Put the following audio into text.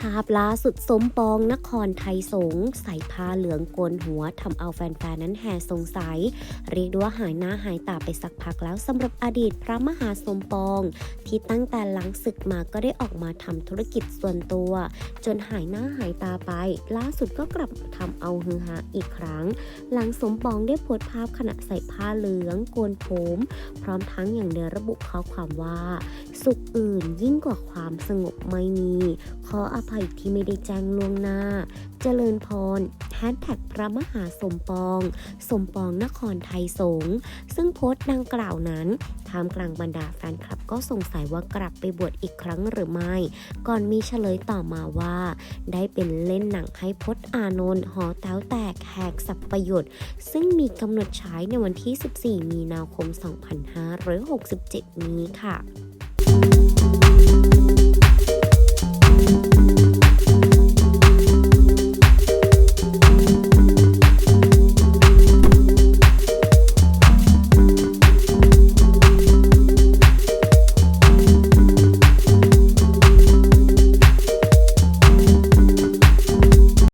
ภาพล่าสุดสมปองนครไทยสงใส่ผ้าเหลืองโกนหัวทำเอาแฟนๆ นั้นแห่สงสัย เรียกได้ว่าหายหน้าหายตาไปสักพักแล้วสำหรับอดีตพระมหาสมปอง ที่ตั้งแต่หลังศึกมาก็ได้ออกมาทำธุรกิจส่วนตัว จนหายหน้าหายตาไป ล่าสุดก็กลับมาทำเอาฮือฮาอีกครั้ง หลังสมปองได้โพสต์ภาพขณะใส่ผ้าเหลืองโกนผมพร้อมทั้งอย่างเดียระบุข้อความว่า สุขอื่นยิ่งกว่าความสงบไม่มีขออภัยที่ไม่ได้แจ้งล่วงหน้า เจริญพรแฮชแท็กพระมหาสมปอง สมปองนครไทยสงฆ์ซึ่งโพสต์ดังกล่าวนั้นท่ามกลางบรรดาแฟนคลับก็สงสัยว่ากลับไปบวชอีกครั้งหรือไม่ ก่อนมีเฉลยต่อมาว่า ได้เป็นเล่นหนังให้พจน์อานนท์หอแต้วแตกแหกสับประโยุทธ์ซึ่งมีกำหนดฉายในวันที่ 14 มีนาคม 2567 นี้ค่ะ